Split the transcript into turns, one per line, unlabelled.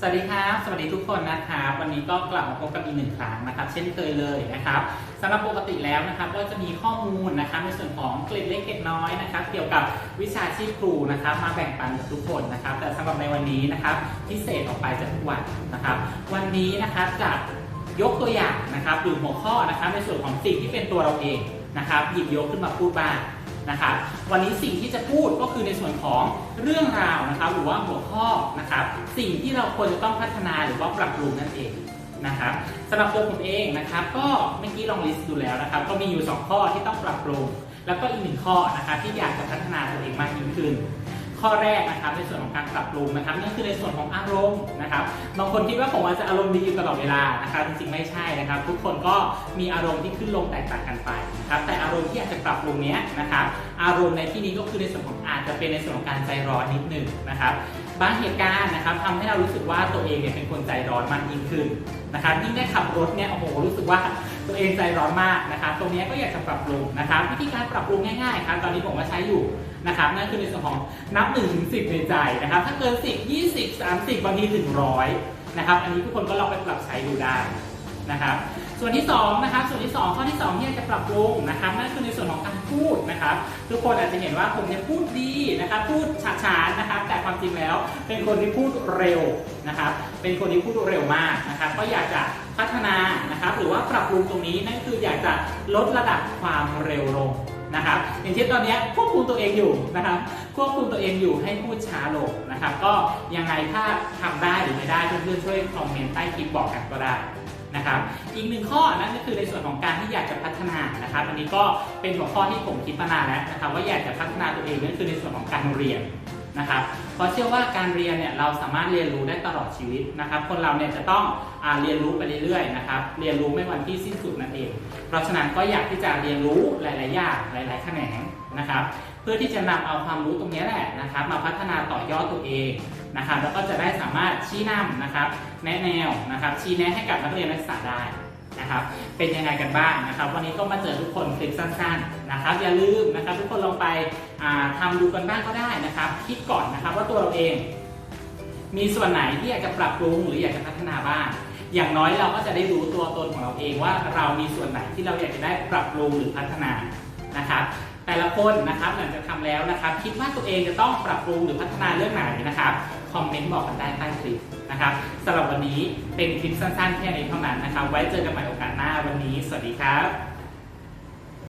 สวัสดีครับ สวัสดีทุกคนนะครับวันนี้ก็กลับมาพบกันอีกหนึ่งครั้งนะครับ เช่นเคยเลยนะครับสำหรับปกติแล้วนะครับก็จะมีข้อมูลนะครับในส่วนของเกร็ดเล็กเกร็ดน้อยนะครับ เกี่ยวกับวิชาชีพครูนะครับ มาแบ่งปันกับทุกคนนะครับ แต่สำหรับในวันนี้นะครับพิเศษออกไปจากทุกวันนะครับ วันนี้นะครับจะยกตัวอย่างนะครับหรือหัวข้อนะครับในส่วนของสิ่งที่เป็นตัวเราเองนะครับ หยิบยกขึ้นมาพูดบ้าง นะครับวันนี้สิ่งที่จะพูดก็คือในส่วนของเรื่องราวนะครับหรือว่าหัวข้อนะครับสิ่งที่เราควรจะต้องพัฒนาหรือว่าปรับปรุงนั่นเองนะครับสำหรับตัวผมเองนะครับก็เมื่อกี้ลองลิสต์ดูแล้วนะครับก็มีอยู่ 2 ข้อที่ต้องปรับปรุง แล้วก็อีกหนึ่งข้อนะครับที่อยากจะพัฒนาตัวเองมากยิ่งขึ้น ข้อแรกนะครับในส่วนของการปรับปรุงนะครับนั่นคือในส่วนของอารมณ์นะครับบางคนคิดว่าผมอาจจะอารมณ์ดีอยู่ตลอดเวลานะครับจริงๆไม่ใช่นะครับ ทุกคนก็มีอารมณ์ที่ขึ้นลงแตกต่างกันไปนะครับแต่อารมณ์ที่อาจจะปรับปรุงเนี้ยนะครับอารมณ์ในที่นี้ก็คือในส่วนของอาจจะเป็นในส่วนของการใจร้อนนิดหนึ่งนะครับ บางเหตุการณ์นะครับทำให้เรารู้สึกว่าตัวเองเนี่ยเป็นคนใจร้อนมากยิ่งขึ้นนะครับยิ่งได้ขับรถเนี่ยโอ้โหรู้สึกว่าตัวเองใจร้อนมากนะครับตรงนี้ก็อยากจะปรับปรุงนะครับวิธีการปรับปรุงง่ายๆครับตอนนี้ผมก็ใช้อยู่นะครับนั่นคือในส่วนของนับ1นถึงสิในใจนะครับ ถ้าเกิน 10 20 30บางทีถึงร้อยนะครับอันนี้ทุกคนก็ลองไปปรับใช้ดูได้ นะครับส่วนที่2นะครับส่วนที่ 2 ข้อที่2ที่ยจะปรับปรุงนะครับนั่นคือในส่วนของการพูดนะครับ ทุกคนอาจจะเห็นว่าผมเนี่ยพูดดีนะครับ พูดช้าๆนะครับ แต่ความจริงแล้วเป็นคนที่พูดเร็วนะครับ เป็นคนที่พูดเร็วมากนะครับ ก็อยากจะพัฒนานะครับ หรือว่าปรับปรุงตรงนี้นั่นคืออยากจะลดระดับความเร็วลงนะครับอย่างเช่นตอนนี้ควบคุมตัวเองอยู่นะครับควบคุมตัวเองอยู่ให้พูดช้าลงนะครับ ก็ยังไงถ้าทำได้หรือไม่ได้เพื่อนๆช่วยคอมเมนต์ใต้คลิปบอกกันก็ได้ นะครับอีกหนึ่งข้อนั่นก็คือในส่วนของการที่อยากจะพัฒนานะครับอันนี้ก็เป็นหัวข้อที่ผมคิดมานานแล้วนะครับว่าอยากจะพัฒนาตัวเองนั่นคือในส่วนของการเรียน นะครับเพราะเชื่อว่าการเรียนเนี่ยเราสามารถเรียนรู้ได้ตลอดชีวิตนะครับ คนเราเนี่ยจะต้องอเรียนรู้ไปเรื่อยๆนะครับ เรียนรู้ไม่วันที่สิ้นสุดนั่นเอง เพราะฉะนั้นก็อยากที่จะเรียนรู้หลายๆอย่างหลายๆแขนงนะครับ เพื่อที่จะนำเอาความรู้ตรงนี้แหละนะครับ มาพัฒนาต่อยอดตัวเองนะครับ แล้วก็จะได้สามารถชี้นำนะครับ แนะแนวนะครับ ชี้แนะให้กับนักเรียนนักศึกษาได้ นะครับ เป็นยังไงกันบ้างนะครับ วันนี้ก็มาเจอทุกคนคลิปสั้นๆนะครับ อย่าลืมนะครับ ทุกคนลองไปทำทำดูกันบ้างก็ได้นะครับ คิดก่อนนะครับว่าตัวเราเอง มีส่วนไหนที่อยากจะปรับปรุงหรืออยากจะพัฒนาบ้างอย่างน้อยเราก็จะได้รู้ตัวตนของเราเองว่าเรามีส่วนไหนที่เราอยากจะได้ปรับปรุงหรือพัฒนานะครับ แต่ละคนนะครับหลังจากทำแล้วนะครับ คิดว่าตัวเองจะต้องปรับปรุงหรือพัฒนาเรื่องไหนนะครับคอมเมนต์บอกกันได้ใต้คลิปนะครับสำหรับวันนี้เป็นคลิปสั้นๆแค่นี้เท่านั้นนะครับ ไว้เจอกันใหม่โอกาสหน้าวันนี้ สวัสดีครับ